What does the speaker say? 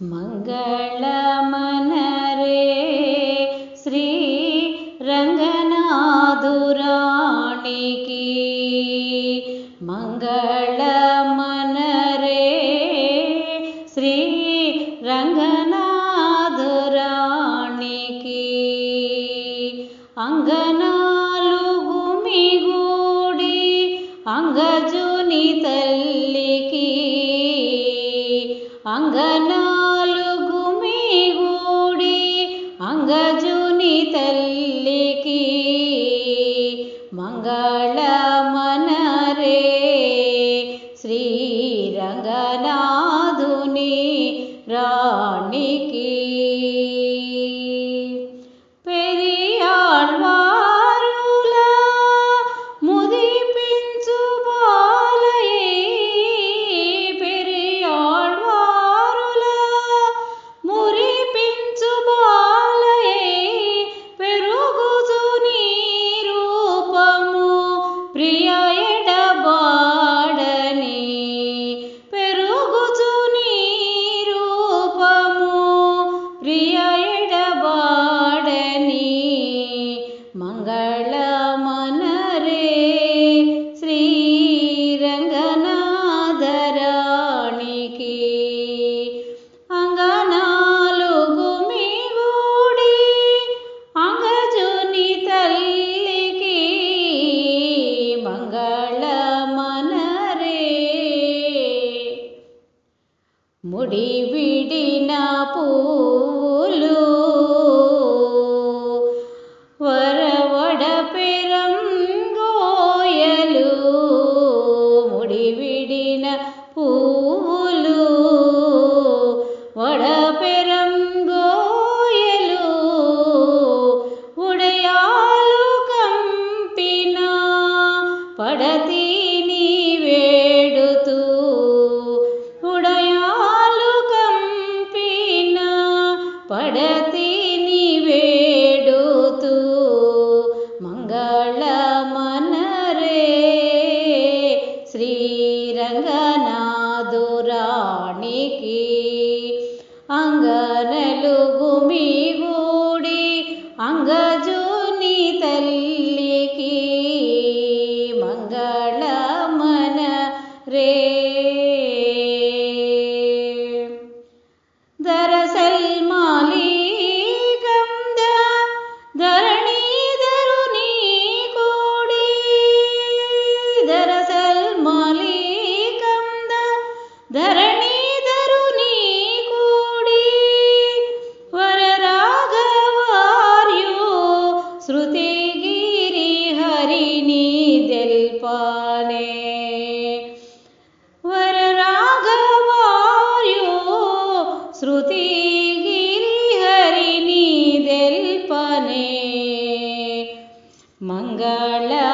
मङ्गलमनरे श्रीरङ्गनादुराणिकि मङ्गलमनरे श्री रङ्गनाधुराणी की अङ्गनालगुमि तल्लिकी अङ्गना మంగజుని తల్లికి మంగళమనరే. శ్రీరంగనాథుని రాణి మంగళమనరే శ్రీరంగనాథరాణికి. అంగనాలుగు గుమిగూడి అంగజుని తల్లికి మంగళమనరే. ముడి విడిన పూలు કે மங்கள